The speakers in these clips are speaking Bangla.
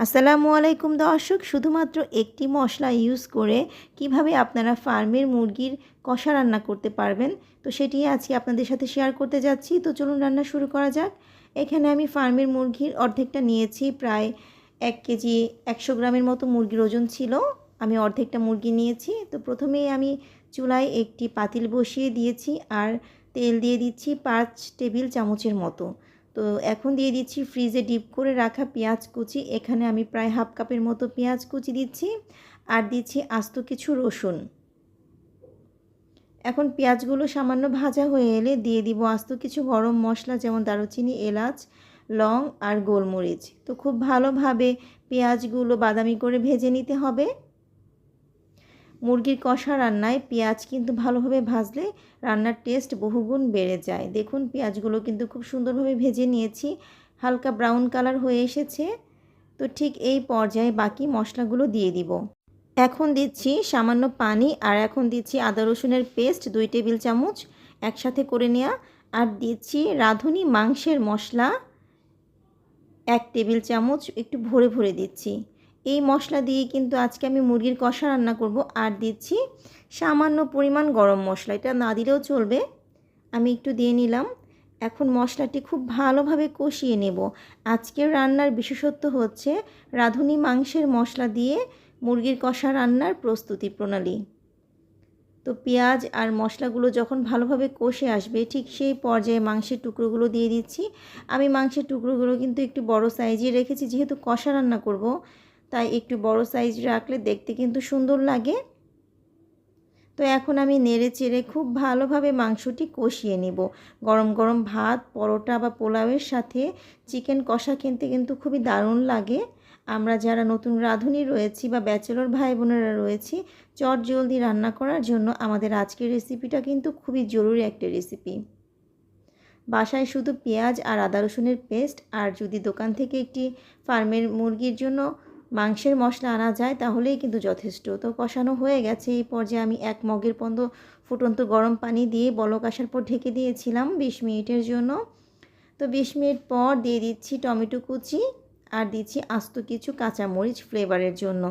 আসসালামু আলাইকুম দর্শক, শুধুমাত্র একটি মশলা ইউজ করে কীভাবে আপনারা ফার্মের মুরগির কষা রান্না করতে পারবেন, তো সেটি আজকে আপনাদের সাথে শেয়ার করতে যাচ্ছি। তো চলুন রান্না শুরু করা যাক। এখানে আমি ফার্মের মুরগির অর্ধেকটা নিয়েছি, প্রায় এক কেজি একশো গ্রামের মতো মুরগির ওজন ছিল। আমি অর্ধেকটা মুরগি নিয়েছি। তো প্রথমেই আমি চুলায় একটি পাতিল বসিয়ে দিয়েছি আর তেল দিয়ে দিচ্ছি পাঁচ টেবিল চামচের মতো। তো এখন দিয়ে দিচ্ছি ফ্রিজে ডিপ করে রাখা পেঁয়াজ কুচি। এখানে আমি প্রায় হাফ কাপের মতো পেঁয়াজ কুচি দিচ্ছি আর দিচ্ছি আস্ত কিছু রসুন। এখন পেঁয়াজগুলো সামান্য ভাজা হয়ে এলে দিয়ে দিব আস্ত কিছু গরম মশলা, যেমন দারুচিনি, এলাচ, লং আর গোলমরিচ। তো খুব ভালোভাবে পেঁয়াজগুলো বাদামি করে ভেজে নিতে হবে। মুরগির কষা রান্নায় পেঁয়াজ কিন্তু ভালোভাবে ভাজলে রান্নার টেস্ট বহুগুণ বেড়ে যায়। দেখুন, পেঁয়াজগুলো কিন্তু খুব সুন্দরভাবে ভেজে নিয়েছি। হালকা ব্রাউন কালার হয়ে এসেছে। তো ঠিক এই পর্যায়ে বাকি মশলাগুলো দিয়ে দিব। এখন দিচ্ছি সামান্য পানি আর এখন দিচ্ছি আদা রসুনের পেস্ট, দুই টেবিল চামচ একসাথে করে নেওয়া আর দিচ্ছি রাঁধুনি মাংসের মশলা, এক টেবিল চামচ একটু ভরে ভরে দিচ্ছি। এই মশলা দিয়ে কিন্তু আজকে আমি মুরগির কষা রান্না করব। আর দিচ্ছি সামান্য পরিমাণ গরম মশলা। এটা না দিলেও চলবে। আমি একটু দিয়ে নিলাম। এখন মশলাটি খুব ভালোভাবে কষিয়ে নেব। আজকের রান্নার বিশেষত্ব হচ্ছে রাঁধুনি মাংসের মশলা দিয়ে মুরগির কষা রান্নার প্রস্তুতি প্রণালী। তো পেঁয়াজ আর মশলাগুলো যখন ভালোভাবে কষে আসবে, ঠিক সেই পর্যায়ে মাংসের টুকরোগুলো দিয়ে দিচ্ছি। আমি মাংসের টুকরোগুলো কিন্তু একটু বড় সাইজে রেখেছি, যেহেতু কষা রান্না করব। তাই একটু বড় সাইজ রাখলে দেখতে কিন্তু সুন্দর লাগে। তো এখন আমি নেড়ে চেড়ে খুব ভালোভাবে মাংসটি কষিয়ে নেব। গরম গরম ভাত, পরোটা বা পোলাওয়ের সাথে চিকেন কষা কিনতে কিন্তু খুবই দারুণ লাগে। আমরা যারা নতুন রাঁধুনি রয়েছি বা ব্যাচেলর ভাই বোনেরা রয়েছি, চট জলদি রান্না করার জন্য আমাদের আজকের রেসিপিটা কিন্তু খুবই জরুরি একটা রেসিপি বাসায় শুধু পেঁয়াজ আর আদা রসুনের পেস্ট আর যদি দোকান থেকে একটি ফার্মের মুরগির জন্য মাংসের মশলা আনা যায়, তাহলেই কিন্তু যথেষ্ট। তো কষানো হয়ে গেছে এই পর্যায়ে আমি এক মগের পর্যন্ত ফুটন্ত গরম পানি দিয়ে বলক আসার পর ঢেকে দিয়েছিলাম বিশ মিনিটের জন্য। তো বিশ মিনিট পর দিয়ে দিচ্ছি টমেটো কুচি আর দিচ্ছি আস্ত কিছু কাঁচামরিচ ফ্লেভারের জন্য।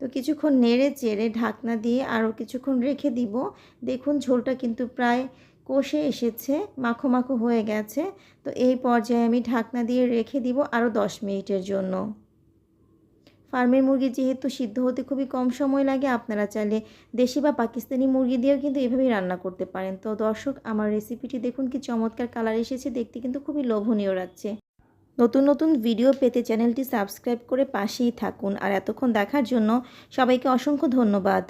তো কিছুক্ষণ নেড়ে চেড়ে ঢাকনা দিয়ে আরও কিছুক্ষণ রেখে দিব। দেখুন ঝোলটা কিন্তু প্রায় কষে এসেছে, মাখো মাখো হয়ে গেছে। তো এই পর্যায়ে আমি ঢাকনা দিয়ে রেখে দিব আরও দশ মিনিটের জন্য। ফার্মের মুরগি যেহেতু সিদ্ধ হতে খুবই কম সময় লাগে, আপনারা চাইলে দেশি বা পাকিস্তানি মুরগি দিয়েও কিন্তু এভাবেই রান্না করতে পারেন। তো দর্শক, আমার রেসিপিটি দেখুন, কি চমৎকার কালার এসেছে, দেখতে কিন্তু খুবই লোভনীয় লাগছে। নতুন নতুন ভিডিও পেতে চ্যানেলটি সাবস্ক্রাইব করে পাশেই থাকুন। আর এতক্ষণ দেখার জন্য সবাইকে অসংখ্য ধন্যবাদ।